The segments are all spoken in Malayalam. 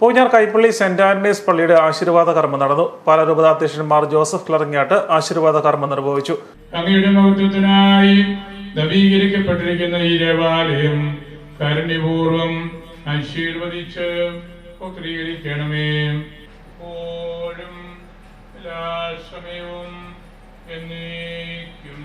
പൂഞ്ഞാർ കൈപ്പള്ളി സെന്റ് ആന്റണീസ് പള്ളിയുടെ ആശീർവാദ കർമ്മം നടന്നു. പാല രൂപതാധ്യക്ഷന്മാർ ജോസഫ് ക്ലറിങ്ങാട്ട് ആശീർവാദ കർമ്മം നിർവഹിച്ചു. അങ്ങയുടെ മഹത്വത്തിനായി നവീകരിക്കപ്പെട്ടിരിക്കുന്ന ഈ ദേവാലയം കാരുണ്യപൂർവം ആശീർവദിച്ച് പുത്രീകരിക്കണമേ എപ്പോഴും എല്ലാ സമയവും എന്നേക്കും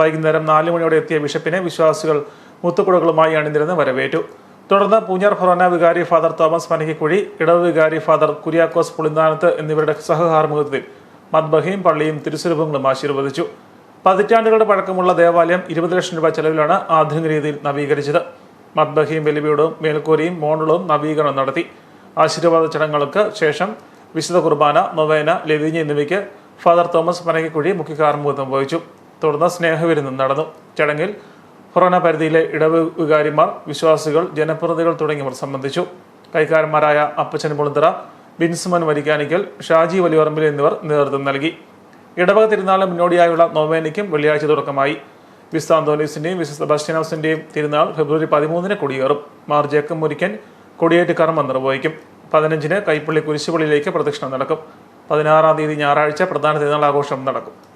വൈകുന്നേരം നാല് മണിയോടെ എത്തിയ ബിഷപ്പിനെ വിശ്വാസികൾ മുത്തുകുടകളുമായി അണിനിരന്ന് വരവേറ്റു. തുടർന്ന് പൂഞ്ഞാർ ഫൊറോന വികാരി ഫാദർ തോമസ് മനഹിക്കുഴി ഇടവ് വികാരി ഫാദർ കുര്യാക്കോസ് പുളിന്താനത്ത് എന്നിവരുടെ സഹകാർമുഖത്തിൽ മദ്ബഹയും പള്ളിയും തിരുസ്വരൂപങ്ങളും ആശീർവദിച്ചു. പതിറ്റാണ്ടുകളുടെ പഴക്കമുള്ള ദേവാലയം ഇരുപത് ലക്ഷം രൂപ ചെലവിലാണ് ആധുനിക രീതിയിൽ നവീകരിച്ചത്. മദ്ബഹയും ബലിബീടവും മേൽക്കൂരയും മോണുകളും നവീകരണം നടത്തി. ആശീർവാദ ചടങ്ങുകൾക്ക് ശേഷം വിശുദ്ധ കുർബാന നൊവേന ലതീഞ്ഞ് എന്നിവയ്ക്ക് ഫാദർ തോമസ് പനകിക്കുഴി മുഖ്യ കാർമുഖത്വം വഹിച്ചു. തുടർന്ന് സ്നേഹവിരുന്നും നടന്നു. ചടങ്ങിൽ ഫൊറോന പരിധിയിലെ ഇടവ് വികാരിമാർ വിശ്വാസികൾ ജനപ്രതിനിധികൾ തുടങ്ങിയവർ സംബന്ധിച്ചു. കൈക്കാരന്മാരായ അപ്പച്ചൻ മുളുന്തറ ബിൻസുമൻ വരിക്കാനിക്കൽ ഷാജി വലിയറമ്പിൽ എന്നിവർ നേതൃത്വം നൽകി. ഇടവക തിരുനാളിന് മുന്നോടിയായുള്ള നോവേനയ്ക്കും വെള്ളിയാഴ്ച തുടക്കമായി. വിസ്ത അന്തോണീസിന്റെയും വിശുദ്ധ സെബാസ്റ്റ്യനോസിന്റെയും തിരുനാൾ ഫെബ്രുവരി പതിമൂന്നിന് കൊടിയേറും. മാർ ജേക്കം മുരിക്കൻ കൊടിയേറ്റ് കർമ്മം നിർവഹിക്കും പതിനഞ്ചിന് കൈപ്പള്ളി കുരിശുപള്ളിയിലേക്ക് പ്രദക്ഷിണം നടക്കും. പതിനാറാം തീയതി ഞായറാഴ്ച പ്രധാന തിരുനാൾ ആഘോഷം നടക്കും.